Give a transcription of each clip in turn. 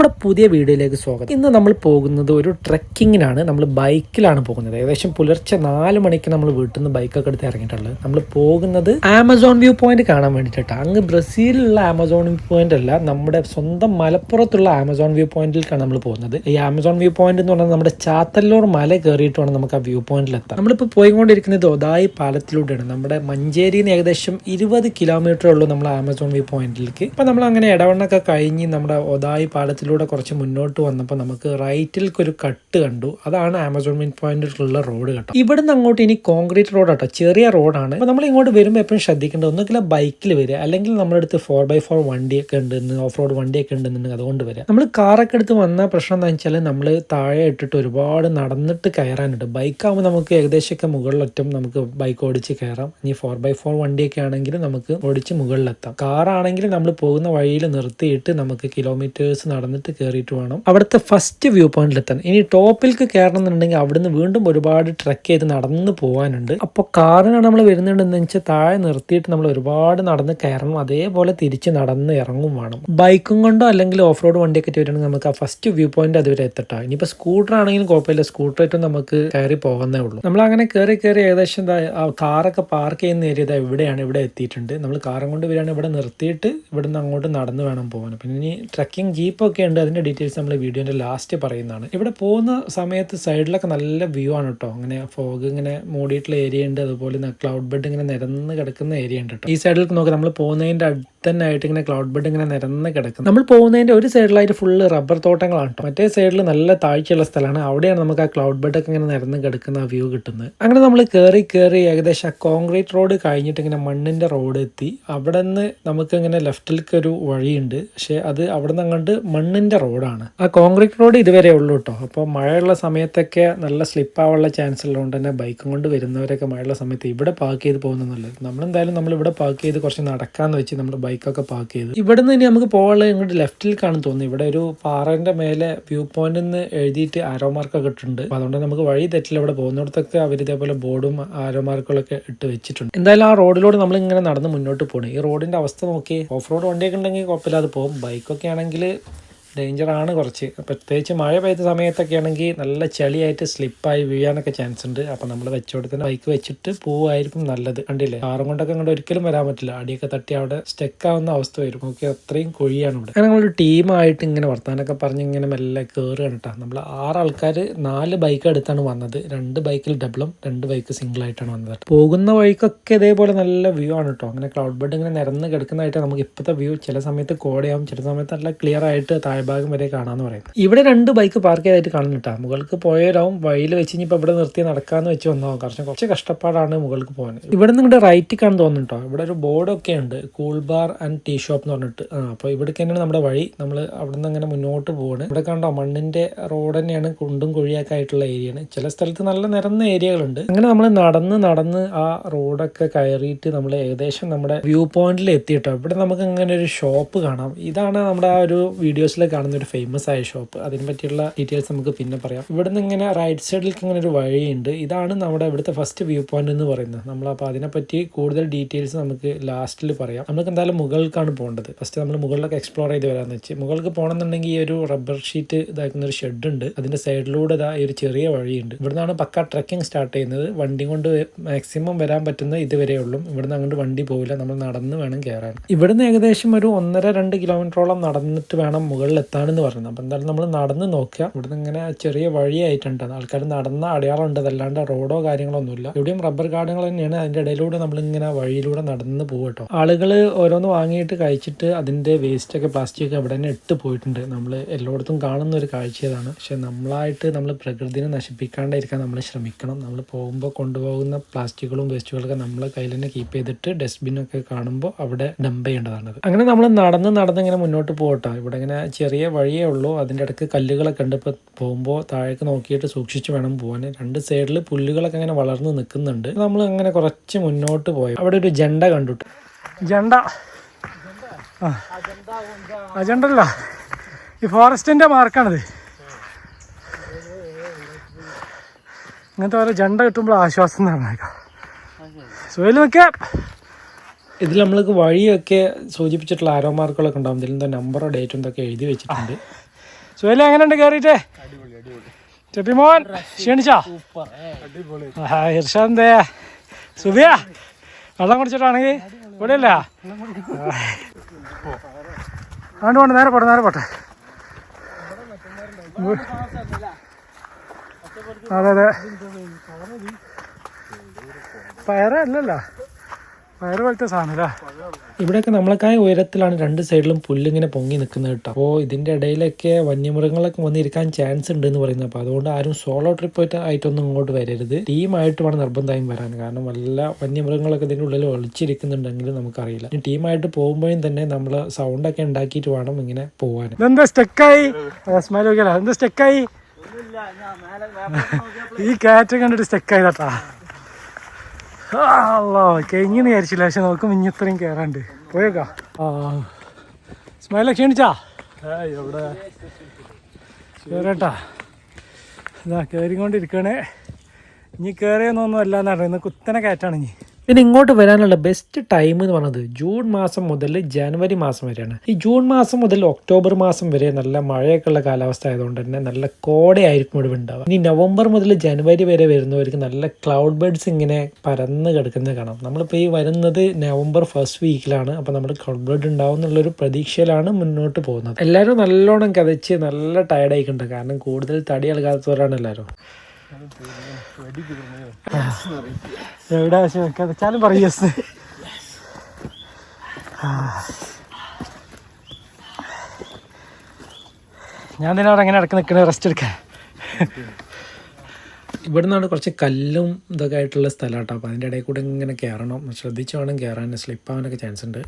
നമ്മുടെ പുതിയ വീഡിയോയിലേക്ക് സ്വാഗതം. ഇന്ന് നമ്മൾ പോകുന്നത് ഒരു ട്രെക്കിങ്ങിനാണ് നമ്മൾ ബൈക്കിലാണ് പോകുന്നത്. ഏകദേശം പുലർച്ചെ നാല് മണിക്ക് നമ്മൾ വീട്ടിൽ നിന്ന് ബൈക്കൊക്കെ എടുത്ത് ഇറങ്ങിയിട്ടുള്ളത്. നമ്മൾ പോകുന്നത് ആമസോൺ വ്യൂ പോയിന്റ് കാണാൻ വേണ്ടിയിട്ടാണ് അങ്ങ് ബ്രസീലിലുള്ള ആമസോൺ വ്യൂ പോയിന്റ് അല്ല നമ്മുടെ സ്വന്തം മലപ്പുറത്തുള്ള ആമസോൺ വ്യൂ പോയിന്റിലേക്കാണ് നമ്മൾ പോകുന്നത്. ഈ ആമസോൺ വ്യൂ പോയിന്റ് എന്ന് പറഞ്ഞാൽ നമ്മുടെ ചാത്തല്ലൂർ മല കയറിയിട്ട് വേണം നമുക്ക് ആ വ്യൂ പോയിന്റിൽ എത്താം നമ്മളിപ്പോൾ പോയിക്കൊണ്ടിരിക്കുന്നത് ഒതായി പാലത്തിലൂടെയാണ്. നമ്മുടെ മഞ്ചേരിയിൽ നിന്ന് ഏകദേശം ഇരുപത് കിലോമീറ്റർ ഉള്ളൂ നമ്മൾ ആമസോൺ വ്യൂ പോയിന്റിലേക്ക് ഇപ്പം നമ്മൾ അങ്ങനെ ഇടവണ്ണൊക്കെ കഴിഞ്ഞ് നമ്മുടെ ഒതായി പാലത്തിലൂടെ കുറച്ച് മുന്നോട്ട് വന്നപ്പോൾ നമുക്ക് റൈറ്റിലേക്ക് ഒരു കട്ട് കണ്ടു. അതാണ് ആമസോൺ മിൻ പോയിന്റിലുള്ള റോഡ് കേട്ടോ. ഇവിടുന്ന് അങ്ങോട്ട് ഇനി കോൺക്രീറ്റ് റോഡ് കേട്ടോ. ചെറിയ റോഡാണ്. അപ്പോൾ നമ്മൾ ഇങ്ങോട്ട് വരുമ്പോൾ എപ്പോഴും ശ്രദ്ധിക്കേണ്ടത് ഒന്നുകിൽ ബൈക്കിൽ വരിക അല്ലെങ്കിൽ നമ്മുടെ അടുത്ത് ഫോർ ബൈ ഫോർ വണ്ടിയൊക്കെ ഉണ്ട് ഓഫ് റോഡ് വണ്ടിയൊക്കെ ഉണ്ടെന്നുണ്ടെങ്കിൽ അതുകൊണ്ട് വരിക. നമ്മൾ കാറൊക്കെ എടുത്ത് വന്ന പ്രശ്നം എന്താ വെച്ചാൽ നമ്മൾ താഴെ ഇട്ടിട്ട് ഒരുപാട് നടന്നിട്ട് കയറാനുണ്ട്. ബൈക്കാകുമ്പോൾ നമുക്ക് ഏകദേശമൊക്കെ മുകളിലൊറ്റം നമുക്ക് ബൈക്ക് ഓടിച്ച് കയറാം. ഇനി ഫോർ ബൈ ഫോർ വണ്ടിയൊക്കെ ആണെങ്കിൽ നമുക്ക് ഓടിച്ച് മുകളിലെത്താം. കാറാണെങ്കിൽ നമ്മൾ പോകുന്ന വഴിയിൽ നിർത്തിയിട്ട് നമുക്ക് കിലോമീറ്റേഴ്സ് നടന്നിട്ട് കയറിയിട്ട് വേണം. അവിടുത്തെ ഫസ്റ്റ് വ്യൂ പോയിന്റിലെത്താൻ ഇനി ടോപ്പിലേക്ക് കയറണം എന്നുണ്ടെങ്കിൽ അവിടുന്ന് വീണ്ടും ഒരുപാട് ട്രക്ക് ചെയ്ത് നടന്ന് പോകാനുണ്ട്. അപ്പോൾ കാറിനാണ് നമ്മൾ വരുന്നുണ്ടെന്ന് വെച്ചാൽ താഴെ നിർത്തിയിട്ട് നമ്മൾ ഒരുപാട് നടന്ന് കയറണം. അതേപോലെ തിരിച്ച് നടന്ന് ഇറങ്ങും വേണം. ബൈക്കും കൊണ്ടോ അല്ലെങ്കിൽ ഓഫ് റോഡ് വണ്ടിയൊക്കെ വരികയാണെങ്കിൽ നമുക്ക് ആ ഫസ്റ്റ് വ്യൂ പോയിന്റ് അതുവരെ എത്തട്ടോ. ഇനിയിപ്പോൾ സ്കൂട്ടർ ആണെങ്കിലും കുഴപ്പമില്ല. സ്കൂട്ടറായിട്ടും നമുക്ക് കയറി പോകുന്നേ ഉള്ളൂ. നമ്മൾ അങ്ങനെ കയറി കയറി ഏകദേശം കാറൊക്കെ പാർക്ക് ചെയ്യുന്ന ഏരിയ ഇവിടെയാണ് ഇവിടെ എത്തിയിട്ടുണ്ട്. നമ്മൾ കാറും കൊണ്ട് വരികയാണെങ്കിൽ ഇവിടെ നിർത്തിയിട്ട് ഇവിടുന്ന് അങ്ങോട്ട് നടന്ന് വേണം പോകാൻ. പിന്നെ ഇനി ട്രക്കിംഗ് ജീപ്പൊക്കെ ഉണ്ട്. അതിന്റെ ഡീറ്റെയിൽസ് നമ്മൾ വീഡിയോന്റെ ലാസ്റ്റ് പറയുന്നതാണ്. ഇവിടെ പോകുന്ന സമയത്ത് സൈഡിലൊക്കെ നല്ല വ്യൂ ആണ് കേട്ടോ അങ്ങനെ ഫോഗ് ഇങ്ങനെ മൂടിയിട്ടുള്ള ഏരിയ ഉണ്ട്. അതുപോലെ ക്ലൗഡ് ബെഡ് ഇങ്ങനെ നിരന്ന് കിടക്കുന്ന ഏരിയ ഉണ്ട് കേട്ടോ ഈ സൈഡിലേക്ക് നോക്കി. നമ്മൾ പോകുന്നതിന്റെ ആയിട്ട് ഇങ്ങനെ ക്ലൗഡ് ബെഡ് ഇങ്ങനെ നിരന്ന് കിടക്കും നമ്മൾ പോകുന്നതിന്റെ ഒരു സൈഡിലായിട്ട് ഫുള്ള് റബ്ബർ തോട്ടങ്ങളാണ് മറ്റേ സൈഡിൽ നല്ല താഴ്ചയുള്ള സ്ഥലമാണ്. അവിടെയാണ് നമുക്ക് ആ ക്ലൗഡ് ബെഡ് ഒക്കെ ഇങ്ങനെ നിരന്ന് കിടക്കുന്ന ആ വ്യൂ കിട്ടുന്നത്. അങ്ങനെ നമ്മൾ കയറി കയറി ഏകദേശം ആ കോൺക്രീറ്റ് റോഡ് കഴിഞ്ഞിട്ട് ഇങ്ങനെ മണ്ണിന്റെ റോഡ് എത്തി. അവിടെ നിന്ന് നമുക്ക് ഇങ്ങനെ ലെഫ്റ്റിലേക്ക് ഒരു വഴിയുണ്ട്. പക്ഷേ അത് അവിടെ നിന്ന് അങ്ങോട്ട് മണ്ണിന്റെ റോഡാണ് ആ കോൺക്രീറ്റ് റോഡ് ഇതുവരെ ഉള്ളൂ കേട്ടോ അപ്പോൾ മഴയുള്ള സമയത്തൊക്കെ നല്ല സ്ലിപ്പ് ആവാനുള്ള ചാൻസ് ഉള്ളതുകൊണ്ട് തന്നെ ബൈക്കും കൊണ്ട് വരുന്നവരൊക്കെ മഴയുള്ള സമയത്ത് ഇവിടെ പാർക്ക് ചെയ്ത് പോകുന്നത് നമ്മളെന്തായാലും നമ്മൾ ഇവിടെ പാർക്ക് ചെയ്ത് കുറച്ച് നടക്കാന്ന് വെച്ച് നമ്മൾ ബൈക്കൊക്കെ പാർക്ക് ചെയ്ത്. ഇവിടെ നിന്ന് ഇനി നമുക്ക് പോകാനുള്ളത് ഇങ്ങോട്ട് ലെഫ്റ്റിലേക്കാണ് തോന്നുന്നത്. ഇവിടെ ഒരു പാറന്റെ മേലെ വ്യൂ പോയിന്റ് നിന്ന് എഴുതിയിട്ട് ആരോ മാർക്കൊക്കെ അപ്പോൾ അതുകൊണ്ട് നമുക്ക് വഴി തെറ്റില്ല. ഇവിടെ പോകുന്നിടത്തൊക്കെ അവർ ഇതേപോലെ ബോർഡും ആരോ മാർക്കുകളൊക്കെ ഇട്ട് വെച്ചിട്ടുണ്ട്. എന്തായാലും ആ റോഡിലൂടെ നമ്മൾ ഇങ്ങനെ നടന്ന് മുന്നോട്ട് പോകണം ഈ റോഡിന്റെ അവസ്ഥ നോക്കി ഓഫ് റോഡ് വണ്ടിയൊക്കെ ഉണ്ടെങ്കിൽ കുഴപ്പമില്ലാതെ പോകും. ബൈക്കൊക്കെ ആണെങ്കിൽ ഡേഞ്ചർ ആണ് കുറച്ച്. പ്രത്യേകിച്ച് മഴ പെയ്ത സമയത്തൊക്കെ ആണെങ്കിൽ നല്ല ചളിയായിട്ട് സ്ലിപ്പായി വീഴാനൊക്കെ ചാൻസ് ഉണ്ട്. അപ്പം നമ്മൾ വെച്ചോടത്തിന് ബൈക്ക് വെച്ചിട്ട് പോവായിരിക്കും നല്ലത്. കണ്ടില്ലേ? കാറും കൊണ്ടൊക്കെ അങ്ങോട്ട് ഒരിക്കലും വരാൻ പറ്റില്ല. അടിയൊക്കെ തട്ടി അവിടെ സ്റ്റക്ക് ആവുന്ന അവസ്ഥ വരും. ഓക്കെ അത്രയും കുഴിയാണ് ഇവിടെ. അങ്ങനെ നമ്മളൊരു ടീമായിട്ട് ഇങ്ങനെ വർത്താനൊക്കെ പറഞ്ഞ് ഇങ്ങനെ മെല്ലെ കയറുകയാണ് കേട്ടോ. നമ്മൾ ആറ് നാല് ബൈക്ക് എടുത്താണ് വന്നത്. രണ്ട് ബൈക്കിൽ ഡബിളും രണ്ട് ബൈക്ക് സിംഗിൾ ആയിട്ടാണ് വന്നത്. പോകുന്ന വഴിക്കൊക്കെ ഇതേപോലെ നല്ല വ്യൂ ആണ് കേട്ടോ. അങ്ങനെ ക്ലൗഡ് ബെഡ് ഇങ്ങനെ നിരന്ന് കിടക്കുന്നതായിട്ട് നമുക്ക് ഇപ്പോഴത്തെ വ്യൂ ചില സമയത്ത് കോടയാവും ചില സമയത്ത് നല്ല ക്ലിയർ ആയിട്ട് താഴ്ഭാഗം വരെ കാണാമെന്ന് പറയുന്നത്. ഇവിടെ രണ്ട് ബൈക്ക് പാർക്ക് ചെയ്തായിട്ട് കേട്ടോ മുകൾക്ക് പോയവരാവും വഴിയിൽ വെച്ച് ഇനിയിപ്പോൾ ഇവിടെ നിർത്തി നടക്കാന്ന് വെച്ച് വന്നോ കാരണം കുറച്ച് കഷ്ടപ്പാടാണ് മുകൾക്ക് പോകാൻ. ഇവിടെ ഇവിടെ റൈറ്റ് കാണാൻ തോന്നുന്നുട്ടോ ഇവിടെ ഒരു ബോർഡൊക്കെ ഉണ്ട്. Cool bar and tea shop എന്ന് പറഞ്ഞിട്ട്. ആ അപ്പോൾ ഇവിടേക്ക് തന്നെയാണ് നമ്മുടെ വഴി. നമ്മൾ അവിടെ നിന്ന് അങ്ങനെ മുന്നോട്ട് പോവാണ്. ഇവിടെ കണ്ടോ മണ്ണിന്റെ റോഡ് തന്നെയാണ് കുണ്ടും കുഴിയൊക്കെ ആയിട്ടുള്ള ഏരിയയാണ് ചില സ്ഥലത്ത് നല്ല നിരന്ന ഏരിയകളുണ്ട് അങ്ങനെ നമ്മൾ നടന്ന് നടന്ന് ആ റോഡൊക്കെ കയറിയിട്ട് നമ്മൾ ഏകദേശം നമ്മുടെ വ്യൂ പോയിന്റിൽ എത്തിയിട്ടോ. ഇവിടെ നമുക്ക് അങ്ങനെ ഒരു ഷോപ്പ് കാണാം. ഇതാണ് നമ്മുടെ ആ ഒരു വീഡിയോസിൽ കാണുന്ന ഒരു ഫേമസ് ആയ ഷോപ്പ് അതിനെ പറ്റിയുള്ള ഡീറ്റെയിൽസ് നമുക്ക് പിന്നെ പറയാം. ഇവിടുന്ന് ഇങ്ങനെ റൈറ്റ് സൈഡിലേക്ക് ഇങ്ങനെ ഒരു വഴിയുണ്ട്. ഇതാണ് നമ്മുടെ ഇവിടുത്തെ ഫസ്റ്റ് വ്യൂ പോയിന്റ് എന്ന് പറയുന്നത്. നമ്മൾ അപ്പോൾ അതിനെപ്പറ്റി കൂടുതൽ ഡീറ്റെയിൽസ് നമുക്ക് ലാസ്റ്റിൽ പറയാം. നമുക്ക് എന്തായാലും മുകൾക്കാണ് പോകേണ്ടത്. ഫസ്റ്റ് നമ്മൾ മുകളിലൊക്കെ എക്സ്പ്ലോർ ചെയ്ത് വരാന്ന് വെച്ച്. മുകൾക്ക് പോകണമെന്നുണ്ടെങ്കിൽ ഈ ഒരു റബ്ബർ ഷീറ്റ് ഇതാക്കുന്ന ഒരു ഷെഡ് ഉണ്ട്. അതിന്റെ സൈഡിലൂടെ ഇതാ ഒരു ചെറിയ വഴിയുണ്ട്. ഇവിടുന്നാണ് പക്ക ട്രക്കിംഗ് സ്റ്റാർട്ട് ചെയ്യുന്നത്. വണ്ടി കൊണ്ട് മാക്സിമം വരാൻ പറ്റുന്ന ഇതുവരെ ഉള്ളൂ. ഇവിടുന്ന് അങ്ങോട്ട് വണ്ടി പോവില്ല. നമ്മൾ നടന്ന് വേണം കയറാൻ ഇവിടുന്ന് ഏകദേശം ഒരു ഒന്നര രണ്ട് കിലോമീറ്ററോളം നടന്നിട്ട് വേണം മുകളിൽ എത്താനെന്ന് പറയുന്നത്. അപ്പം എന്തായാലും നമ്മൾ നടന്ന് നോക്കുക ഇവിടുന്ന് ഇങ്ങനെ ചെറിയ വഴിയായിട്ടുണ്ട്. ആൾക്കാർ നടന്ന അടയാളം ഉണ്ട് അതല്ലാണ്ട് റോഡോ കാര്യങ്ങളോ ഒന്നുമില്ല ഇവിടെയും റബ്ബർ കാർഡുകൾ തന്നെയാണ്. അതിന്റെ ഇടയിലൂടെ നമ്മൾ ഇങ്ങനെ വഴിയിലൂടെ നടന്ന് പോകട്ടോ ആളുകൾ ഓരോന്ന് വാങ്ങിയിട്ട് കഴിച്ചിട്ട് അതിന്റെ വേസ്റ്റൊക്കെ പ്ലാസ്റ്റിക് അവിടെ തന്നെ ഇട്ട് പോയിട്ടുണ്ട്. നമ്മൾ എല്ലായിടത്തും കാണുന്ന ഒരു കാഴ്ചയതാണ്. പക്ഷെ നമ്മളായിട്ട് നമ്മൾ പ്രകൃതിനെ നശിപ്പിക്കാണ്ടിരിക്കാൻ നമ്മൾ ശ്രമിക്കണം. നമ്മൾ പോകുമ്പോൾ കൊണ്ടുപോകുന്ന പ്ലാസ്റ്റിക്കുകളും വേസ്റ്റുകളൊക്കെ നമ്മളെ കയ്യിൽ തന്നെ കീപ്പ് ചെയ്തിട്ട് ഡസ്റ്റ്ബിനൊക്കെ കാണുമ്പോൾ അവിടെ ഡംപ് ചെയ്യേണ്ടതാണ് അങ്ങനെ നമ്മൾ നടന്ന് നടന്ന് ഇങ്ങനെ മുന്നോട്ട് പോകട്ടോ ഇവിടെ ഇങ്ങനെ വഴിയേ ഉള്ളൂ. അതിന്റെ ഇടയ്ക്ക് കല്ലുകളൊക്കെ ഉണ്ട്. ഇപ്പോൾ പോകുമ്പോൾ താഴേക്ക് നോക്കിയിട്ട് സൂക്ഷിച്ച് വേണം പോകാൻ രണ്ട് സൈഡിൽ പുല്ലുകളൊക്കെ അങ്ങനെ വളർന്ന് നിൽക്കുന്നുണ്ട്. നമ്മൾ അങ്ങനെ കുറച്ച് മുന്നോട്ട് പോയി. അവിടെ ഒരു ജണ്ട കണ്ടു ജണ്ട. ആ. അജണ്ടല്ല ഈ ഫോറസ്റ്റിന്റെ മാർക്കാണിത്. ഇങ്ങനത്തെ ഓരോ ജണ്ട കിട്ടുമ്പോൾ ആശ്വാസം തന്നെ സുഖയിൽ നോക്കിയാ ഇതിൽ നമ്മൾക്ക് വഴിയൊക്കെ സൂചിപ്പിച്ചിട്ടുള്ള ആരോ മാർക്കുകളൊക്കെ ഉണ്ടാവും. ഇതിൽ എന്തോ നമ്പറോ ഡേറ്റും എന്തൊക്കെ എഴുതി വെച്ചിട്ടുണ്ട്. സുഹേലി എങ്ങനെയുണ്ട് കയറിയിട്ടേ ചെപ്പിമോൻ ക്ഷീണിച്ചാ? ഇർഷാന്തേ സുബിയ വെള്ളം കുടിച്ചിട്ടാണെങ്കിൽ ഇവിടെ ഇല്ല അങ്ങോട്ട് വേണ്ട നേരെ പോട്ടെ നേരെ പോട്ടെ. അതെ അതെ. പയറല്ലല്ലോ പയറ് പോലത്തെ സാധനം ഇവിടെയൊക്കെ നമ്മളെക്കായ ഉയരത്തിലാണ് രണ്ട് സൈഡിലും പുല്ലിങ്ങനെ പൊങ്ങി നിൽക്കുന്നത് കേട്ടോ. അപ്പോൾ ഇതിന്റെ ഇടയിലൊക്കെ വന്യമൃഗങ്ങളൊക്കെ വന്നിരിക്കാൻ ചാൻസ് ഉണ്ട് എന്ന് പറയുന്നത്. അപ്പോൾ അതുകൊണ്ട് ആരും സോളോ ട്രിപ്പ് ആയിട്ടൊന്നും ഇങ്ങോട്ട് വരരുത്. ടീമായിട്ട് വേണം നിർബന്ധമായും വരാൻ. കാരണം വല്ല വന്യമൃഗങ്ങളൊക്കെ ഇതിന്റെ ഉള്ളിൽ ഒളിച്ചിരിക്കുന്നുണ്ടെങ്കിലും നമുക്കറിയില്ല. ഇനി ടീമായിട്ട് പോകുമ്പോഴും തന്നെ നമ്മൾ സൗണ്ടൊക്കെ ഉണ്ടാക്കിയിട്ട് വേണം ഇങ്ങനെ പോകാൻ ഇതെന്താ സ്റ്റെക്കായി സ്മൈൽ നോക്കിയാലോ. എന്താ സ്റ്റെക്കായി ഈ കാറ്റ് കണ്ടിട്ട് സ്റ്റെക്കായി കേട്ടാ അല്ലോ കഴിഞ്ഞെന്ന് വിചാരിച്ചില്ല പക്ഷെ നോക്കും ഇനി ഇത്രയും കയറാണ്ട് പോയേക്കാ. സ്മൈല ക്ഷീണിച്ചാ? എവിടെ കേറട്ടാ. ഇതാ കയറിക്കൊണ്ടിരിക്കണേ ഇനി കയറിയൊന്നും അല്ല എന്നാണ് ഇന്ന് കുത്തനെ കയറ്റാണ് ഇനി. പിന്നെ ഇങ്ങോട്ട് വരാനുള്ള ബെസ്റ്റ് ടൈം എന്ന് പറയുന്നത് ജൂൺ മാസം മുതൽ ജനുവരി മാസം വരെയാണ്. ഈ ജൂൺ മാസം മുതൽ ഒക്ടോബർ മാസം വരെ നല്ല മഴയൊക്കെ ഉള്ള കാലാവസ്ഥ ആയതുകൊണ്ട് തന്നെ നല്ല കോടയായിരിക്കും ഇവിടെ ഉണ്ടാവുക. ഇനി നവംബർ മുതൽ ജനുവരി വരെ വരുന്നവർക്ക് നല്ല ക്ലൗഡ് ബേഡ്സ് ഇങ്ങനെ പരന്ന് കിടക്കുന്നത് കാണാം. നമ്മളിപ്പോൾ ഈ വരുന്നത് നവംബർ ഫസ്റ്റ് വീക്കിലാണ് അപ്പോൾ നമ്മൾ ക്ലൗഡ് ബേഡ് ഉണ്ടാവും എന്നുള്ളൊരു പ്രതീക്ഷയിലാണ് മുന്നോട്ട് പോകുന്നത്. എല്ലാവരും നല്ലോണം കതച്ച് നല്ല ടയർഡായിക്കുണ്ട് കാരണം കൂടുതൽ തടി ഇളകാത്തവരാണ് എല്ലാവരും. എവിടെ പറയും യെസ്. ഞാൻ തന്നെ അവിടെ അങ്ങനെ ഇടയ്ക്ക് നിൽക്കണേ റെസ്റ്റ് എടുക്കാൻ. ഇവിടെ നിന്നാണ് കുറച്ച് കല്ലും ഇതൊക്കെ ആയിട്ടുള്ള സ്ഥലം കേട്ടോ. അപ്പോൾ അതിന്റെ ഇടയിൽ കൂടെ ഇങ്ങനെ കയറണം. ശ്രദ്ധിച്ച് വേണം കയറാൻ സ്ലിപ്പ് ആവാനൊക്കെ ചാൻസ് ഉണ്ട്.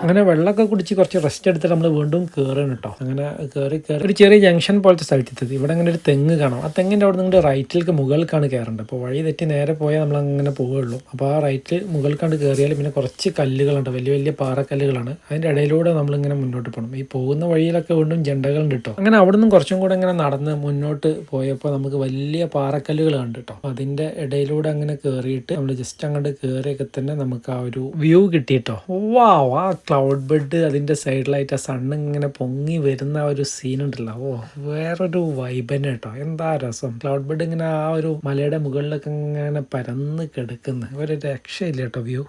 അങ്ങനെ വെള്ളമൊക്കെ കുടിച്ച് കുറച്ച് റെസ്റ്റ് എടുത്തിട്ട് നമ്മൾ വീണ്ടും കയറണം കേട്ടോ അങ്ങനെ കയറി കയറി ഒരു ചെറിയ ജംഗ്ഷൻ പോലത്തെ സ്ഥലത്തെത്തി ഇവിടെ അങ്ങനെ ഒരു തെങ്ങ് കാണാം. ആ തെങ്ങിന്റെ അവിടെ നിങ്ങളുടെ റൈറ്റിലേക്ക് മുകൾക്കാണ് കയറേണ്ടത് അപ്പോൾ വഴി തെറ്റി നേരെ പോയാൽ നമ്മൾ അങ്ങനെ പോവുള്ളൂ. അപ്പോൾ ആ റൈറ്റിൽ മുകൾക്കാണ്ട് കയറിയാൽ പിന്നെ കുറച്ച് കല്ലുകളുണ്ട്. വലിയ വലിയ പാറക്കല്ലുകളാണ്. അതിന്റെ ഇടയിലൂടെ നമ്മളിങ്ങനെ മുന്നോട്ട് പോകണം ഈ പോകുന്ന വഴിയിലൊക്കെ വീണ്ടും ജണ്ടകളുണ്ട് കേട്ടോ അങ്ങനെ അവിടെ നിന്നും കുറച്ചും കൂടെ ഇങ്ങനെ നടന്ന് മുന്നോട്ട് പോയപ്പോൾ നമുക്ക് വലിയ പാറക്കല്ലുകൾ കണ്ടു കേട്ടോ അതിന്റെ ഇടയിലൂടെ അങ്ങനെ കയറിയിട്ട് നമ്മൾ ജസ്റ്റ് അങ്ങോട്ട് കയറിയൊക്കെ തന്നെ നമുക്ക് ആ ഒരു വ്യൂ കിട്ടിയിട്ടോ. വാവ് ആ ക്ലൗഡ് ബെഡ് അതിന്റെ സൈഡിലായിട്ട് ആ സണ്ണ് ഇങ്ങനെ പൊങ്ങി വരുന്ന ഒരു സീൻ ഉണ്ടല്ലോ. ഓ വേറൊരു വൈബ് തന്നെ കേട്ടോ. എന്താ രസം. ക്ലൗഡ് ബെഡ് ഇങ്ങനെ ആ ഒരു മലയുടെ മുകളിലൊക്കെ ഇങ്ങനെ പരന്ന് കിടക്കുന്ന. ഒരു രക്ഷയില്ല കേട്ടോ വ്യൂ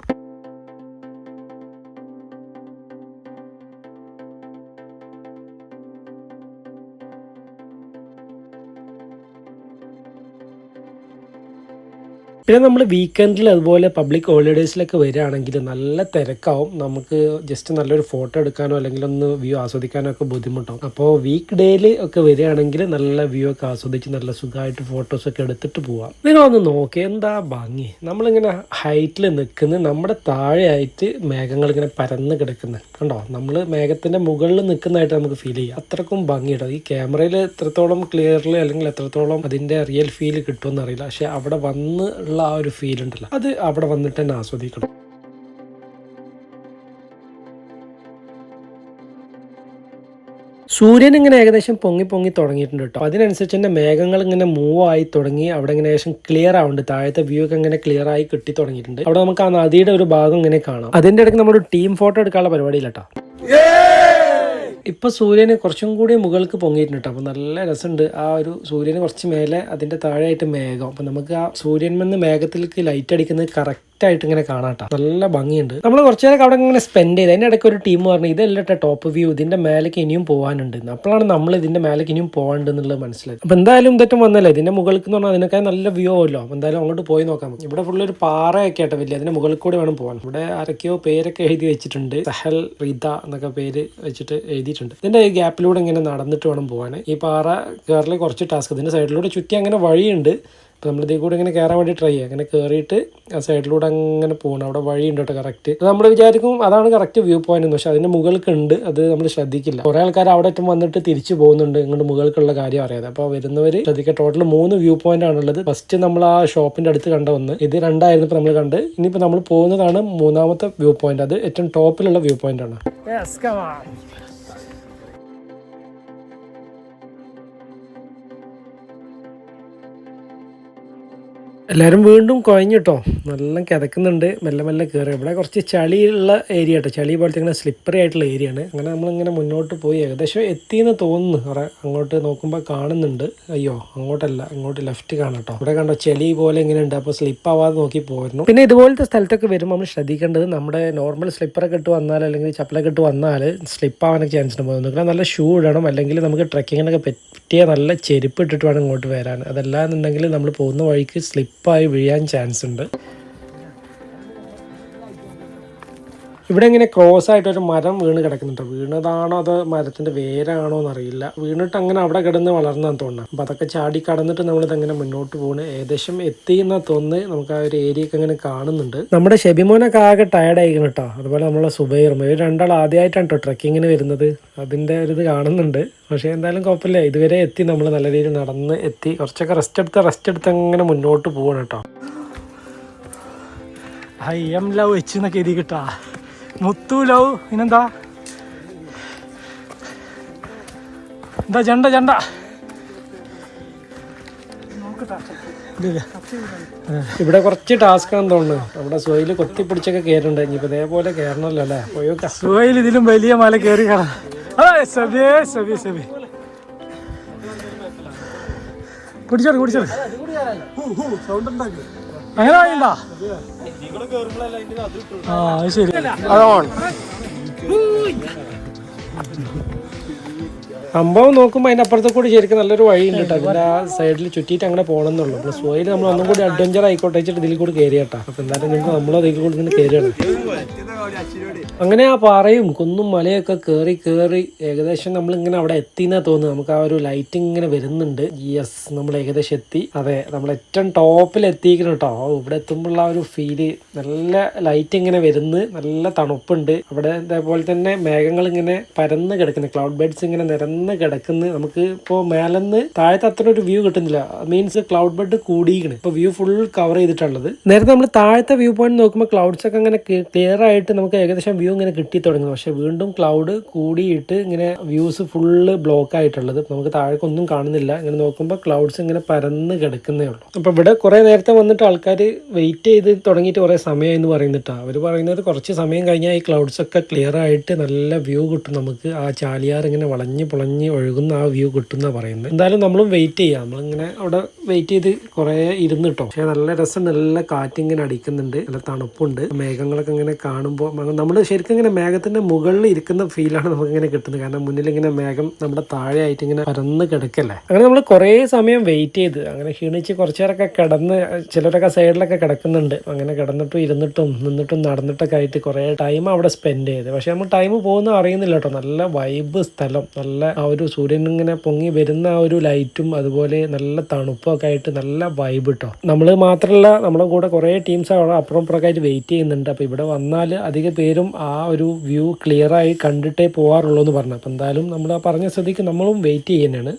പിന്നെ നമ്മൾ വീക്കെൻഡിൽ അതുപോലെ പബ്ലിക് ഹോളിഡേയ്സിലൊക്കെ വരികയാണെങ്കിൽ നല്ല തിരക്കാവും. നമുക്ക് ജസ്റ്റ് നല്ലൊരു ഫോട്ടോ എടുക്കാനോ അല്ലെങ്കിൽ ഒന്ന് വ്യൂ ആസ്വദിക്കാനോ ഒക്കെ ബുദ്ധിമുട്ടാവും. അപ്പോൾ വീക്ക് ഡേയിൽ ഒക്കെ വരികയാണെങ്കിൽ നല്ല വ്യൂ ഒക്കെ ആസ്വദിച്ച് നല്ല സുഖമായിട്ട് ഫോട്ടോസ് ഒക്കെ എടുത്തിട്ട് പോവാം. നിങ്ങൾ ഒന്ന് നോക്കി എന്താ ഭംഗി? നമ്മളിങ്ങനെ ഹൈറ്റിൽ നിൽക്കുന്നത് നമ്മുടെ താഴെയായിട്ട് മേഘങ്ങൾ ഇങ്ങനെ പരന്ന് കിടക്കുന്നത് കണ്ടോ? നമ്മൾ മേഘത്തിന്റെ മുകളിൽ നിൽക്കുന്നതായിട്ട് നമുക്ക് ഫീൽ ചെയ്യാം. അത്രക്കും ഭംഗിയിട്ടോ ഈ ക്യാമറയിൽ എത്രത്തോളം ക്ലിയർലി അല്ലെങ്കിൽ എത്രത്തോളം അതിന്റെ റിയൽ ഫീൽ കിട്ടുമെന്ന് അറിയില്ല. പക്ഷെ അവിടെ വന്ന് ഉള്ള ആ ഒരു ഫീൽ ഉണ്ടല്ലോ. അത് അവിടെ വന്നിട്ട് തന്നെ ആസ്വദിക്കണം. സൂര്യൻ ഇങ്ങനെ ഏകദേശം പൊങ്ങി പൊങ്ങി തുടങ്ങിയിട്ടുണ്ട് കേട്ടോ. അതിനനുസരിച്ച് തന്നെ മേഘങ്ങൾ ഇങ്ങനെ മൂവ് ആയി തുടങ്ങി. അവിടെ ഇങ്ങനെ ഏകദേശം ക്ലിയർ ആവുന്നുണ്ട്. താഴത്തെ വ്യൂ ഒക്കെ ഇങ്ങനെ ക്ലിയർ ആയി കിട്ടി തുടങ്ങിയിട്ടുണ്ട്. അവിടെ നമുക്ക് ആ നദിയുടെ ഒരു ഭാഗം ഇങ്ങനെ കാണാം. അതിന്റെ ഇടയ്ക്ക് നമ്മൾ ടീം ഫോട്ടോ എടുക്കാനുള്ള പരിപാടിയില്ല കേട്ടോ. ഇപ്പൊ സൂര്യന് കുറച്ചും കൂടി മുകൾക്ക് പൊങ്ങിയിട്ടുണ്ട് അപ്പൊ നല്ല രസമുണ്ട് ആ ഒരു സൂര്യന് കുറച്ച് മേലെ അതിന്റെ താഴെയായിട്ട് മേഘം. അപ്പൊ നമുക്ക് ആ സൂര്യൻ മെന്ന് മേഘത്തിലേക്ക് ലൈറ്റ് അടിക്കുന്നത് കറക്റ്റ് ആയിട്ട് ഇങ്ങനെ കാണാട്ടോ. നല്ല ഭംഗിയുണ്ട്. നമ്മൾ കുറച്ചു നേരം അവിടെ ഇങ്ങനെ സ്പെൻഡ് ചെയ്ത് അതിന്റെ ഇടയ്ക്ക് ഒരു ടീം പറഞ്ഞു ഇതല്ല ടോപ്പ് വ്യൂ ഇതിന്റെ മേലേക്ക് ഇനിയും പോകാനുണ്ട്. അപ്പോഴാണ് നമ്മൾ ഇതിന്റെ മേലേക്ക് ഇനിയും പോകാനുണ്ട് എന്നുള്ളത് മനസ്സിലായത്. അപ്പൊ എന്തായാലും ഇതൊക്കെ വന്നല്ലേ? ഇതിന്റെ മുകളിൽ എന്ന് പറഞ്ഞാൽ അതിനൊക്കെ നല്ല വ്യൂ ആവുമല്ലോ. എന്തായാലും അങ്ങോട്ട് പോയി നോക്കാം. ഇവിടെ ഫുള്ള് ഒരു പാറയൊക്കെ ആയിട്ട് വലിയ. അതിന്റെ മുകളിൽ കൂടി വേണം പോകാൻ ഇവിടെ ആരൊക്കെയോ പേരൊക്കെ എഴുതി വെച്ചിട്ടുണ്ട്. സഹൽ റിത എന്നൊക്കെ പേര് വെച്ചിട്ട് എഴുതിയിട്ടുണ്ട്. ഇതിന്റെ ഈ ഗ്യാപ്പിലൂടെ ഇങ്ങനെ നടന്നിട്ട് വേണം പോകാൻ ഈ പാറ കയറൽ കുറച്ച് ടാസ്ക് ഇതിന്റെ സൈഡിലൂടെ ചുറ്റി അങ്ങനെ വഴിയുണ്ട്. അപ്പോൾ നമ്മൾ ഇതിൽ കൂടെ ഇങ്ങനെ കയറാൻ വേണ്ടി ട്രൈ ചെയ്യുക അങ്ങനെ കയറിയിട്ട് ആ സൈഡിലൂടെ അങ്ങനെ പോകണം അവിടെ വഴിയുണ്ട് കേട്ടോ കറക്റ്റ് നമ്മൾ വിചാരിക്കും അതാണ് കറക്റ്റ് വ്യൂ പോയിന്റ് എന്ന്. പക്ഷേ അതിന്റെ മുകൾക്ക് ഉണ്ട് അത് നമ്മൾ ശ്രദ്ധിക്കില്ല. കുറേ ആൾക്കാർ അവിടെ ഏറ്റവും വന്നിട്ട് തിരിച്ചു പോകുന്നുണ്ട്. ഇങ്ങോട്ട് മുകൾക്കുള്ള കാര്യം അറിയാതെ. അപ്പോൾ വരുന്നവർ ശ്രദ്ധിക്കുക ടോട്ടൽ മൂന്ന് വ്യൂ പോയിന്റ് ആണുള്ളത്. ഫസ്റ്റ് നമ്മൾ ആ ഷോപ്പിന്റെ അടുത്ത് കണ്ട ഒന്ന്. ഇത് രണ്ടായിരുന്നു ഇപ്പോൾ നമ്മൾ കണ്ട്. ഇനിയിപ്പോൾ നമ്മൾ പോകുന്നതാണ് മൂന്നാമത്തെ വ്യൂ പോയിന്റ് അത് ഏറ്റവും ടോപ്പിലുള്ള വ്യൂ പോയിന്റ് ആണ്. എല്ലാവരും വീണ്ടും കുഴഞ്ഞിട്ടോ നല്ല കിതക്കുന്നുണ്ട്. മെല്ലെ മെല്ലെ കയറി ഇവിടെ കുറച്ച് ചളിയുള്ള ഏരിയ കേട്ടോ ചളി പോലത്തെ ഇങ്ങനെ സ്ലിപ്പറി ആയിട്ടുള്ള ഏരിയ ആണ്. അങ്ങനെ നമ്മളിങ്ങനെ മുന്നോട്ട് പോയി ഏകദേശം എത്തിയെന്ന് തോന്നുന്നു. അവിടെ അങ്ങോട്ട് നോക്കുമ്പോൾ കാണുന്നുണ്ട്. അയ്യോ അങ്ങോട്ടല്ല. അങ്ങോട്ട് ലെഫ്റ്റ് കാണട്ടോ ഇവിടെ കണ്ടോ ചെളി പോലെ ഇങ്ങനെ ഉണ്ട്. അപ്പോൾ സ്ലിപ്പ് ആവാതെ നോക്കി പോയിരുന്നു പിന്നെ ഇതുപോലത്തെ സ്ഥലത്തൊക്കെ വരുമ്പോൾ നമ്മൾ ശ്രദ്ധിക്കേണ്ടത് നമ്മുടെ നോർമൽ സ്ലിപ്പറൊക്കെ ഇട്ട് വന്നാൽ അല്ലെങ്കിൽ ചപ്പലൊക്കെ ഇട്ട് വന്നാൽ സ്ലിപ്പ് ആവാനൊക്കെ ചാൻസ് ഉണ്ട്. നിൽക്കണം നല്ല ഷൂ ഇടണം. അല്ലെങ്കിൽ നമുക്ക് ട്രക്കിങ്ങിനൊക്കെ പറ്റിയ നല്ല ചെരുപ്പ് ഇട്ടിട്ട് വേണം ഇങ്ങോട്ട് വരാൻ. അതല്ലാന്നുണ്ടെങ്കിൽ നമ്മൾ പോകുന്ന വഴിക്ക് സ്ലിപ്പായി വീഴാൻ ചാൻസ് ഉണ്ട്. ഇവിടെ ഇങ്ങനെ ക്രോസ് ആയിട്ട് ഒരു മരം വീണ് കിടക്കുന്നുണ്ട്. വീണതാണോ അതോ മരത്തിന്റെ വേരാണോ എന്നറിയില്ല. വീണിട്ട് അങ്ങനെ അവിടെ കിടന്ന് വളർന്നാന്ന് തോന്നുന്നു. അപ്പൊ അതൊക്കെ ചാടി കടന്നിട്ട് നമ്മൾ അങ്ങനെ മുന്നോട്ട് പോണ്. ഏകദേശം എത്തിയെന്ന തോന്നുന്നു. നമുക്ക് ആ ഒരു ഏരിയ ഒക്കെ അങ്ങനെ കാണുന്നുണ്ട്. നമ്മുടെ ഷെബിമോനൊക്കെ ആകെ ടയർഡ് ആയിരിക്കും കേട്ടോ. അതുപോലെ നമ്മളെ സുബൈറും. ഇവർ രണ്ടാൾ ആദ്യമായിട്ടാണ് കേട്ടോ ട്രക്കിങ്ങിന് വരുന്നത്. അതിന്റെ ഒരു ഇത് കാണുന്നുണ്ട്. പക്ഷേ എന്തായാലും കുഴപ്പമില്ല. ഇതുവരെ എത്തി നമ്മൾ നല്ല രീതിയിൽ നടന്ന് എത്തി. കുറച്ചൊക്കെ റെസ്റ്റ് എടുത്ത് റെസ്റ്റ് എടുത്ത് അങ്ങനെ മുന്നോട്ട് പോവാണ് കേട്ടോ. ഹൈ എം ലവ് എച്ച് എന്നൊക്കെ എഴുതി കിട്ടാ. മുത്തു ലവ് ഇനെന്താ എന്താ ജണ്ട ജണ്ട? ഇവിടെ കുറച്ച് ടാസ്ക് ആണെന്ന് തോന്നുന്നു. അവിടെ സോയിൽ കൊത്തി പിടിച്ചൊക്കെ കയറുന്നുണ്ട് ഇനിയിപ്പോ ഇതേപോലെ കയറണല്ലോ അല്ലേ? പോയോക്കാം സുഹൈൽ ഇതിലും വലിയ മല കയറി കാണാം. ആ സബി സബി കുടിച്ചോളൂ കുടിച്ചോളൂ. അങ്ങനെ വായിണ്ടാ ആ ശരി. ശരി സംഭവം നോക്കുമ്പോൾ അതിന്റെ അപ്പുറത്തെ കൂടി ശരിക്കും നല്ലൊരു വഴി ഉണ്ട് കേട്ടോ അതിന്റെ ആ സൈഡിൽ ചുറ്റിയിട്ട് അങ്ങനെ പോകണമെന്നുള്ളൂ പ്ലസ് സോയിൽ നമ്മൾ ഒന്നും കൂടി അഡ്വഞ്ചർ ആയിക്കോട്ടെ വെച്ചിട്ട് ഇതിൽ കൂടി കയറി കേട്ടോ. അപ്പോൾ എന്തായാലും നിങ്ങൾക്ക് നമ്മൾ അതിൽ കൂടി ഇങ്ങനെ കയറിയാണ് അങ്ങനെ ആ പാറയും കുന്നും മലയൊക്കെ കയറി കയറി ഏകദേശം നമ്മൾ ഇങ്ങനെ അവിടെ എത്തിന്നാ തോന്നുന്നു നമുക്ക് ആ ഒരു ലൈറ്റിംഗ് ഇങ്ങനെ വരുന്നുണ്ട്. യെസ് നമ്മൾ ഏകദേശം എത്തി. അതെ നമ്മൾ ഏറ്റവും ടോപ്പിൽ എത്തിക്കണം കേട്ടോ ഇവിടെ എത്തുമ്പോഴുള്ള ആ ഒരു ഫീൽ നല്ല ലൈറ്റ് ഇങ്ങനെ വരുന്നു നല്ല തണുപ്പുണ്ട്. അവിടെ ഇതേപോലെ തന്നെ മേഘങ്ങൾ ഇങ്ങനെ പരന്ന് കിടക്കുന്നു. ക്ലൗഡ് ബെഡ്സ് ഇങ്ങനെ നിരന്ന് കിടക്കുന്നു. നമുക്ക് ഇപ്പോൾ മേലെന്ന് താഴത്തെ അത്ര ഒരു വ്യൂ കിട്ടുന്നില്ല. മീൻസ് ക്ലൗഡ് ബെഡ് കൂടിയിരിക്കണ്. ഇപ്പോൾ വ്യൂ ഫുൾ കവർ ചെയ്തിട്ടുള്ളത്. നേരത്തെ നമ്മൾ താഴത്തെ വ്യൂ പോയിന്റ് നോക്കുമ്പോൾ ക്ലൗഡ്സ് ഒക്കെ അങ്ങനെ ക്ലിയർ ആയിട്ട് നമുക്ക് ഏകദേശം വ്യൂ ഇങ്ങനെ കിട്ടി തുടങ്ങുന്നു. പക്ഷേ വീണ്ടും ക്ലൗഡ് കൂടിയിട്ട് ഇങ്ങനെ വ്യൂസ് ഫുള്ള് ബ്ലോക്ക് ആയിട്ടുള്ളത് നമുക്ക് താഴേക്കൊന്നും കാണുന്നില്ല. ഇങ്ങനെ നോക്കുമ്പോൾ ക്ലൗഡ്സ് ഇങ്ങനെ പരന്ന് കിടക്കുന്നേ ഉള്ളൂ. അപ്പോൾ ഇവിടെ കുറേ നേരത്തെ വന്നിട്ട് ആൾക്കാർ വെയിറ്റ് ചെയ്ത് തുടങ്ങിയിട്ട് കുറേ സമയം എന്ന് പറയുന്നിട്ടാ. അവർ പറയുന്നത് കുറച്ച് സമയം കഴിഞ്ഞാൽ ഈ ക്ലൗഡ്സ് ഒക്കെ ക്ലിയർ ആയിട്ട് നല്ല വ്യൂ കിട്ടും നമുക്ക്. ആ ചാലിയാർ ഇങ്ങനെ വളഞ്ഞ് പുളഞ്ഞ് ഒഴുകുന്ന ആ വ്യൂ കിട്ടും എന്നാണ് പറയുന്നത്. എന്തായാലും നമ്മളും വെയിറ്റ് ചെയ്യാം. നമ്മളിങ്ങനെ അവിടെ വെയിറ്റ് ചെയ്ത് കുറേ ഇരുന്ന് കേട്ടോ പക്ഷേ നല്ല രസം നല്ല കാറ്റിങ്ങനെ അടിക്കുന്നുണ്ട്. നല്ല തണുപ്പുണ്ട്. മേഘങ്ങളൊക്കെ ഇങ്ങനെ കാണുമ്പോൾ നമ്മൾ ശരിക്കും ഇങ്ങനെ മേഘത്തിന്റെ മുകളിൽ ഇരിക്കുന്ന ഫീലാണ് നമുക്ക് ഇങ്ങനെ കിട്ടുന്നത്. കാരണം മുന്നിൽ ഇങ്ങനെ മേഘം നമ്മുടെ താഴെ ആയിട്ട് ഇങ്ങനെ പരന്ന് കിടക്കല്ലേ. അങ്ങനെ നമ്മൾ കുറേ സമയം വെയിറ്റ് ചെയ്ത്. അങ്ങനെ ക്ഷീണിച്ച് കുറച്ചു നേരമൊക്കെ കിടന്ന് ചിലരൊക്കെ സൈഡിലൊക്കെ കിടക്കുന്നുണ്ട്. അങ്ങനെ കിടന്നിട്ടും ഇരുന്നിട്ടും നിന്നിട്ടും നടന്നിട്ടൊക്കെ ആയിട്ട് കുറേ ടൈം അവിടെ സ്പെൻഡ് ചെയ്ത്. പക്ഷെ നമ്മൾ ടൈം പോകുന്ന അറിയുന്നില്ല കേട്ടോ. നല്ല വൈബ് സ്ഥലം. നല്ല ആ ഒരു സൂര്യൻ ഇങ്ങനെ പൊങ്ങി വരുന്ന ആ ഒരു ലൈറ്റും അതുപോലെ നല്ല തണുപ്പൊക്കെ ആയിട്ട് നല്ല വൈബ് കിട്ടും നമ്മൾ മാത്രമല്ല നമ്മുടെ കൂടെ കുറേ ടീംസ് അവിടെ അപ്പുറം പുറക്കായിട്ട് വെയിറ്റ് ചെയ്യുന്നുണ്ട്. അപ്പോൾ ഇവിടെ വന്നാൽ അധിക പേരും ആ ഒരു വ്യൂ ക്ലിയറായി കണ്ടിട്ടേ പോകാറുള്ളൂ എന്ന് പറഞ്ഞു. അപ്പോൾ എന്തായാലും നമ്മൾ ആ പറഞ്ഞ സ്ഥിതിക്ക് നമ്മളും വെയിറ്റ് ചെയ്യുന്നതാണ്.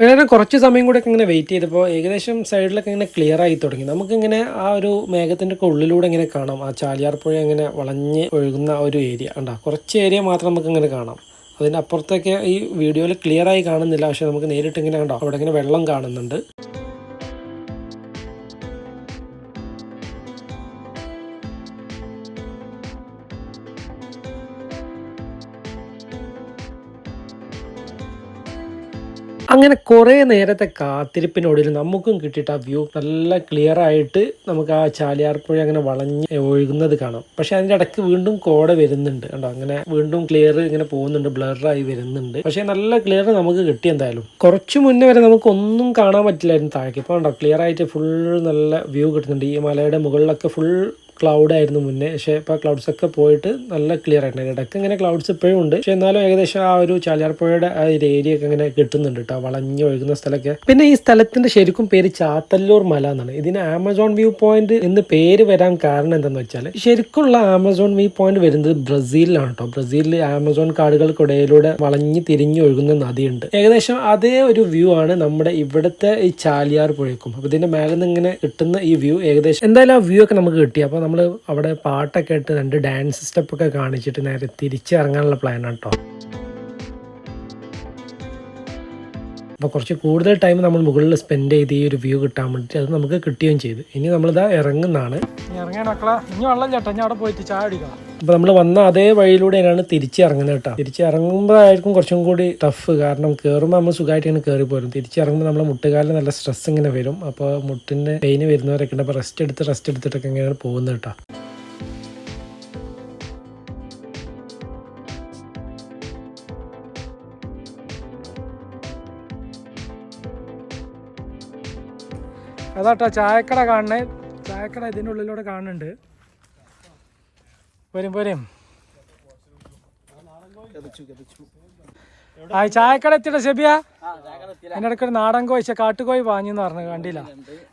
അങ്ങനെ കുറച്ച് സമയം കൂടെ ഇങ്ങനെ വെയിറ്റ് ചെയ്തപ്പോൾ ഏകദേശം സൈഡിലൊക്കെ ഇങ്ങനെ ക്ലിയർ ആയി തുടങ്ങി. നമുക്കിങ്ങനെ ആ ഒരു മേഘത്തിന്റെ ഒക്കെ ഉള്ളിലൂടെ ഇങ്ങനെ കാണാം. ആ ചാലിയാർ പുഴ ഇങ്ങനെ വളഞ്ഞ് ഒഴുകുന്ന ഒരു ഏരിയ ഉണ്ടാ കുറച്ച് ഏരിയ മാത്രം നമുക്ക് ഇങ്ങനെ കാണാം. അതിന്റെ അപ്പുറത്തൊക്കെ ഈ വീഡിയോയിൽ ക്ലിയർ ആയി കാണുന്നില്ല. പക്ഷേ നമുക്ക് നേരിട്ട് ഇങ്ങനെ കണ്ടോ? അവിടെ ഇങ്ങനെ വെള്ളം കാണുന്നുണ്ട്. അങ്ങനെ കുറേ നേരത്തെ കാത്തിരിപ്പിനൊടുവിൽ നമുക്കും കിട്ടിയിട്ട് ആ വ്യൂ നല്ല ക്ലിയർ ആയിട്ട് നമുക്ക് ആ ചാലിയാർ പുഴ അങ്ങനെ വളഞ്ഞ് ഒഴുകുന്നത് കാണാം. പക്ഷെ അതിന്റെ ഇടയ്ക്ക് വീണ്ടും കോട വരുന്നുണ്ട് കണ്ടോ? അങ്ങനെ വീണ്ടും ക്ലിയർ ഇങ്ങനെ പോകുന്നുണ്ട് ബ്ലറായി വരുന്നുണ്ട്. പക്ഷേ നല്ല ക്ലിയർ നമുക്ക് കിട്ടി എന്തായാലും. കുറച്ച് മുന്നേ വരെ നമുക്ക് ഒന്നും കാണാൻ പറ്റില്ലായിരുന്നു താഴേക്ക്. ഇപ്പോൾ കണ്ടോ? ക്ലിയർ ആയിട്ട് ഫുൾ നല്ല വ്യൂ കിട്ടുന്നുണ്ട്. ഈ മലയുടെ മുകളിലൊക്കെ ഫുൾ ക്ലൗഡ് ആയിരുന്നു മുന്നേ. പക്ഷേ ഇപ്പോൾ ക്ലൗഡ്സ് ഒക്കെ പോയിട്ട് നല്ല ക്ലിയർ ആയിട്ടുണ്ട്. ഇടയ്ക്ക് ഇങ്ങനെ ക്ലൗഡ്സ് ഇപ്പോഴും ഉണ്ട്. പക്ഷേ എന്നാലും ഏകദേശം ആ ഒരു ചാലിയാർപ്പുഴയുടെ ആ ഒരു ഏരിയ ഒക്കെ ഇങ്ങനെ കിട്ടുന്നുണ്ട് കേട്ടോ വളഞ്ഞു ഒഴുകുന്ന സ്ഥലമൊക്കെ. പിന്നെ ഈ സ്ഥലത്തിന്റെ ശരിക്കും പേര് ചാത്തല്ലൂർ മല എന്നാണ്. ഇതിന് ആമസോൺ വ്യൂ പോയിന്റ് എന്ന് പേര് വരാൻ കാരണം എന്താണെന്ന് വെച്ചാൽ ശരിക്കുള്ള ആമസോൺ വ്യൂ പോയിന്റ് വരുന്നത് ബ്രസീലിലാണ് കേട്ടോ ബ്രസീലിൽ ആമസോൺ കാടുകൾക്കിടയിലൂടെ വളഞ്ഞു തിരിഞ്ഞു ഒഴുകുന്ന നദിയുണ്ട്. ഏകദേശം അതേ ഒരു വ്യൂ ആണ് നമ്മുടെ ഇവിടുത്തെ ഈ ചാലിയാർ പുഴയ്ക്കും അപ്പോൾ ഇതിന്റെ മേലെ നിന്ന് ഇങ്ങനെ കിട്ടുന്ന ഈ വ്യൂ ഏകദേശം എന്തായാലും ആ വ്യൂ ഒക്കെ നമുക്ക് കിട്ടി. അപ്പൊ നമ്മൾ അവിടെ പാട്ടൊക്കെ ഇട്ട് രണ്ട് ഡാൻസ് സ്റ്റെപ്പൊക്കെ കാണിച്ചിട്ട് നേരെ തിരിച്ചിറങ്ങാനുള്ള പ്ലാനാണ് കേട്ടോ അപ്പോൾ കുറച്ച് കൂടുതൽ ടൈം നമ്മൾ മുകളിൽ സ്പെൻഡ് ചെയ്ത് ഈ ഒരു വ്യൂ കിട്ടാൻ വേണ്ടിയിട്ട് അത് നമുക്ക് കിട്ടുകയും ചെയ്തു. ഇനി നമ്മളിതാ ഇറങ്ങുന്നതാണ്. ഇനി ഇറങ്ങിയ മക്കളെ ഇനി വെള്ളം ചേട്ടാ ഞാൻ അവിടെ പോയിട്ട് ചായ അടിക്കാം അപ്പോൾ നമ്മൾ വന്ന അതേ വഴിയിലൂടെയാണ് തിരിച്ച് ഇറങ്ങുന്നത് കേട്ടോ. തിരിച്ചിറങ്ങുമ്പോഴായിരിക്കും കുറച്ചും കൂടി ടഫ് കാരണം കയറുമ്പോൾ നമ്മൾ സുഖമായിട്ട് ഇങ്ങനെ കയറി പോരും തിരിച്ചിറങ്ങുമ്പോൾ നമ്മളെ മുട്ടുകാലിൽ നല്ല സ്ട്രെസ് ഇങ്ങനെ വരും. അപ്പോൾ മുട്ടിന്റെ പെയിന് വരുന്നവരൊക്കെ ഉണ്ട്. അപ്പോൾ റെസ്റ്റ് എടുത്ത് റെസ്റ്റ് എടുത്തിട്ടൊക്കെ ഇങ്ങനെയാണ് പോകുന്നത് കേട്ടോ. അതാട്ടോ ചായക്കട കാണണേ ചായക്കട ഇതിന്റെ ഉള്ളിലൂടെ കാണുന്നുണ്ട്. പോരും പോരും ആ ചായക്കട എത്തിയിട്ട് ഷെബിയ? എന്റെ ഇടയ്ക്ക് ഒരു നാടൻ കോഴി കാട്ടുകോയി വാങ്ങി എന്ന് പറഞ്ഞു കണ്ടില്ല.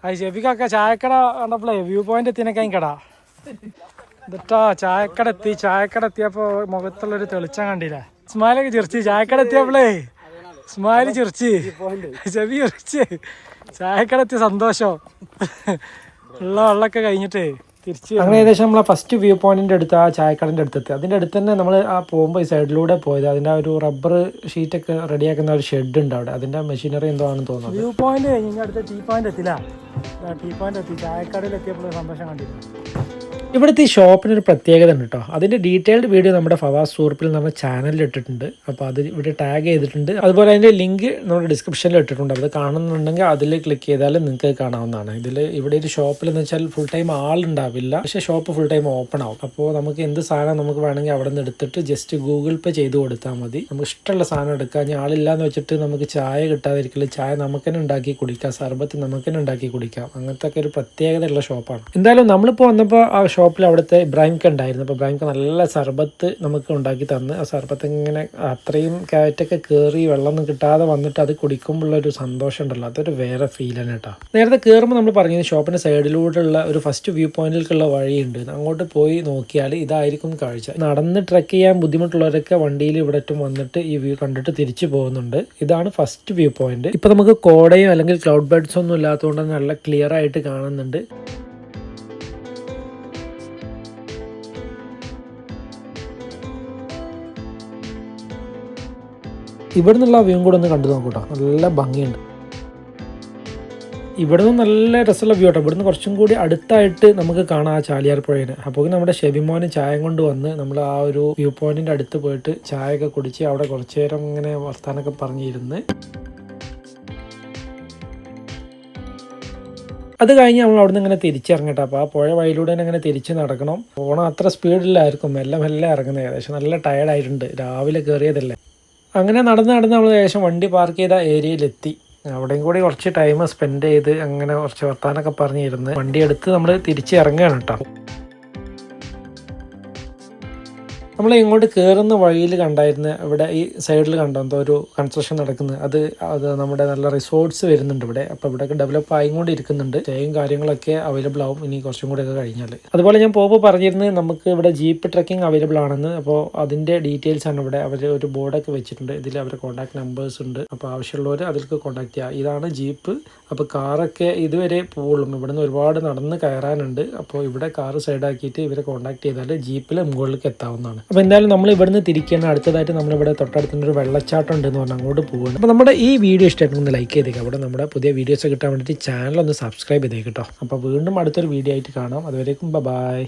ആ ഷെബിക്കൊക്കെ ചായക്കട കണ്ടപ്പോഴേ വ്യൂ പോയിന്റ് എത്തിനൊക്കെ കടാ. എന്നിട്ടാ ചായക്കട എത്തി ചായക്കട എത്തിയപ്പോ മുഖത്തുള്ളൊരു തെളിച്ചം കണ്ടില്ല? സ്മൈലൊക്കെ ചിരിച്ച് ചായക്കട എത്തിയപ്പോഴേ സ്മൈൽ ചിരിച്ച്. ചെവി ചിരിച്ച്. ചായക്കട എത്തിയ സന്തോഷം. ഉള്ള വെള്ളമൊക്കെ കഴിഞ്ഞിട്ട്. തിരിച്ച് അങ്ങനെ ഏകദേശം നമ്മൾ ഫസ്റ്റ് വ്യൂ പോയിന്റിന്റെ അടുത്ത് ആ ചായക്കടന്റെ അടുത്തെത്തി. അതിന്റെ അടുത്ത് തന്നെ നമ്മൾ ആ പോകുമ്പോൾ ഈ സൈഡിലൂടെ പോയത്. അതിന്റെ ഒരു റബ്ബർ ഷീറ്റൊക്കെ റെഡിയാക്കുന്ന ഒരു ഷെഡ് ഉണ്ട് അവിടെ. അതിന്റെ മെഷീനറി എന്തോ ആണെന്ന് തോന്നുന്നത് വ്യൂ പോയിന്റ് കഴിഞ്ഞ് അടുത്ത ടീ പോയിന്റ് എത്തില്ല ടീ പോയിന്റ് എത്തി. ചായക്കടയിൽ എത്തിയപ്പോൾ സന്തോഷം കണ്ടില്ല ഇവിടുത്തെ ഈ ഷോപ്പിന് ഒരു പ്രത്യേകത ഉണ്ട് കേട്ടോ അതിന്റെ ഡീറ്റെയിൽഡ് വീഡിയോ നമ്മുടെ ഫവാസ് സൂർപ്പിൽ നമ്മുടെ ചാനലിൽ ഇട്ടിട്ടുണ്ട്. അപ്പോൾ അത് ഇവിടെ ടാഗ് ചെയ്തിട്ടുണ്ട്. അതുപോലെ അതിന്റെ ലിങ്ക് നമ്മുടെ ഡിസ്ക്രിപ്ഷനിൽ ഇട്ടിട്ടുണ്ട്. അത് കാണുന്നുണ്ടെങ്കിൽ അതിൽ ക്ലിക്ക് ചെയ്താൽ നിങ്ങൾക്ക് കാണാവുന്നതാണ്. ഇതിൽ ഇവിടെ ഒരു ഷോപ്പിൽ എന്ന് വെച്ചാൽ ഫുൾ ടൈം ആളുണ്ടാവില്ല പക്ഷേ ഷോപ്പ് ഫുൾ ടൈം ഓപ്പൺ ആവും. അപ്പോൾ നമുക്ക് എന്ത് സാധനം നമുക്ക് വേണമെങ്കിൽ അവിടെ നിന്ന് എടുത്തിട്ട് ജസ്റ്റ് ഗൂഗിൾ പേ ചെയ്ത് കൊടുത്താൽ മതി. നമുക്ക് ഇഷ്ടമുള്ള സാധനം എടുക്കാം. ഇനി ആളില്ലാന്ന് വെച്ചിട്ട് നമുക്ക് ചായ കിട്ടാതിരിക്കില്ല. ചായ നമുക്ക് തന്നെ ഉണ്ടാക്കി കുടിക്കാം. സർബത്ത് നമുക്ക് തന്നെ ഉണ്ടാക്കി കുടിക്കാം. അങ്ങനത്തെ ഒക്കെ ഒരു പ്രത്യേകതയുള്ള ഷോപ്പാണ് എന്തായാലും നമ്മളിപ്പോൾ വന്നപ്പോൾ ആ ഷോപ്പിൽ അവിടുത്തെ ഇബ്രാഹിംക്ക് ഉണ്ടായിരുന്നു. അപ്പോൾ ഇബ്രാഹിംക്ക് നല്ല സർബത്ത് നമുക്ക് ഉണ്ടാക്കി തന്ന്. ആ സർബത്ത് ഇങ്ങനെ അത്രയും കാറ്റൊക്കെ കയറി വെള്ളമൊന്നും കിട്ടാതെ വന്നിട്ട് അത് കുടിക്കുമ്പോഴുള്ള ഒരു സന്തോഷം ഉണ്ടല്ലോ. അതൊരു വേറെ ഫീൽ ഫീലാണ് കേട്ടോ നേരത്തെ കയറുമ്പോൾ നമ്മൾ പറഞ്ഞത് ഷോപ്പിന്റെ സൈഡിലൂടെയുള്ള ഒരു ഫസ്റ്റ് വ്യൂ പോയിന്റിലേക്കുള്ള വഴിയുണ്ട്. അങ്ങോട്ട് പോയി നോക്കിയാൽ ഇതായിരിക്കും കാഴ്ച. നടന്ന് ട്രക്ക് ചെയ്യാൻ ബുദ്ധിമുട്ടുള്ളവരൊക്കെ വണ്ടിയിൽ ഇവിടെ വന്നിട്ട് ഈ വ്യൂ കണ്ടിട്ട് തിരിച്ചു പോകുന്നുണ്ട്. ഇതാണ് ഫസ്റ്റ് വ്യൂ പോയിന്റ് ഇപ്പോൾ നമുക്ക് കോടയോ അല്ലെങ്കിൽ ക്ലൗഡ് ബേഡ്സ് ഒന്നും ഇല്ലാത്തതുകൊണ്ട് നല്ല ക്ലിയർ ആയിട്ട് കാണുന്നുണ്ട്. ഇവിടെ നിന്നുള്ള വ്യൂ കൂടെ ഒന്ന് കണ്ടു നോക്കൂട്ടോ നല്ല ഭംഗിയുണ്ട്. ഇവിടെ നിന്ന് നല്ല രസമുള്ള വ്യൂ കേട്ടോ ഇവിടുന്ന് കുറച്ചും കൂടി അടുത്തായിട്ട് നമുക്ക് കാണാം ആ ചാലിയാർ പുഴയിനെ അപ്പോൾ നമ്മുടെ ഷെബിമോന് ചായ കൊണ്ട് വന്ന് നമ്മൾ ആ ഒരു വ്യൂ പോയിന്റിന്റെ അടുത്ത് പോയിട്ട് ചായയൊക്കെ കുടിച്ച് അവിടെ കുറച്ചു നേരം ഇങ്ങനെ വർത്താനൊക്കെ പറഞ്ഞിരുന്ന്. അത് കഴിഞ്ഞ് നമ്മൾ അവിടെ നിന്ന് ഇങ്ങനെ തിരിച്ചിറങ്ങട്ടെ അപ്പോൾ ആ പുഴ വഴിയിലൂടെ തന്നെ ഇങ്ങനെ തിരിച്ച് നടക്കണം. ഓണം അത്ര സ്പീഡിലായിരിക്കും മെല്ലെ മെല്ലെ ഇറങ്ങുന്നത് ഏകദേശം നല്ല ടയർഡായിട്ടുണ്ട് രാവിലെ കയറിയതല്ലേ അങ്ങനെ നടന്ന് നടന്ന് നമ്മൾ ഏകദേശം വണ്ടി പാർക്ക് ചെയ്ത ഏരിയയിലെത്തി അവിടെയും കൂടി കുറച്ച് ടൈം സ്പെൻഡ് ചെയ്ത് അങ്ങനെ കുറച്ച് വർത്താനൊക്കെ പറഞ്ഞിരുന്ന് വണ്ടി എടുത്ത് നമ്മൾ തിരിച്ച് ഇറങ്ങുകയാണ് കേട്ടോ നമ്മൾ ഇങ്ങോട്ട് കയറുന്ന വഴിയിൽ കണ്ടായിരുന്നു ഇവിടെ ഈ സൈഡിൽ കണ്ടോ? എന്തോ ഒരു കൺസ്ട്രക്ഷൻ നടക്കുന്നത് അത് അത് നമ്മുടെ നല്ല റിസോർട്ട്സ് വരുന്നുണ്ട് ഇവിടെ. അപ്പോൾ ഇവിടെ ഡെവലപ്പ് ആയിക്കൊണ്ട് ഇരിക്കുന്നുണ്ട് സ്റ്റേയും കാര്യങ്ങളൊക്കെ അവൈലബിൾ ആവും. ഇനി കുറച്ചും കൂടെ ഒക്കെ കഴിഞ്ഞാൽ അതുപോലെ ഞാൻ പോകുമ്പോൾ പറഞ്ഞിരുന്നത് നമുക്ക് ഇവിടെ ജീപ്പ് ട്രക്കിംഗ് അവൈലബിൾ ആണെന്ന്. അപ്പോൾ അതിന്റെ ഡീറ്റെയിൽസ് ആണ് ഇവിടെ. അവർ ഒരു ബോർഡൊക്കെ വെച്ചിട്ടുണ്ട്. ഇതിൽ അവരുടെ കോൺടാക്ട് നമ്പേഴ്സ് ഉണ്ട്. അപ്പോൾ ആവശ്യമുള്ളവർ അതിലേക്ക് കോൺടാക്ട് ചെയ്യുക ഇതാണ് ജീപ്പ്. അപ്പോൾ കാറൊക്കെ ഇതുവരെ പോകുള്ളൂ നിന്ന് ഒരുപാട് നടന്ന് കയറാനുണ്ട്. അപ്പോൾ ഇവിടെ കാറ് സൈഡാക്കിയിട്ട് ഇവരെ കോൺടാക്ട് ചെയ്താൽ ജീപ്പിൽ മുകളിലേക്ക് എത്താവുന്നതാണ്. അപ്പോൾ എന്തായാലും നമ്മൾ ഇവിടുന്ന് തിരിക്കുകയാണ് അടുത്തതായിട്ട് നമ്മളിവിടെ തൊട്ടടുത്ത് തന്നെ ഒരു വെള്ളച്ചാട്ടം ഉണ്ട് എന്ന് പറഞ്ഞാൽ അങ്ങോട്ട് പോകുകയാണ് അപ്പോൾ നമ്മുടെ ഈ വീഡിയോ ഇഷ്ടമായിട്ട് ഒന്ന് ലൈക്ക് ചെയ്തേക്കാം. അവിടെ നമ്മുടെ പുതിയ വീഡിയോസ് കിട്ടാൻ വേണ്ടിയിട്ട് ചാനൽ ഒന്ന് സബ്സ്ക്രൈബ് ചെയ്തേക്കട്ടോ അപ്പോൾ വീണ്ടും അടുത്തൊരു വീഡിയോ ആയിട്ട് കാണാം. അതുവരേക്കും ബൈ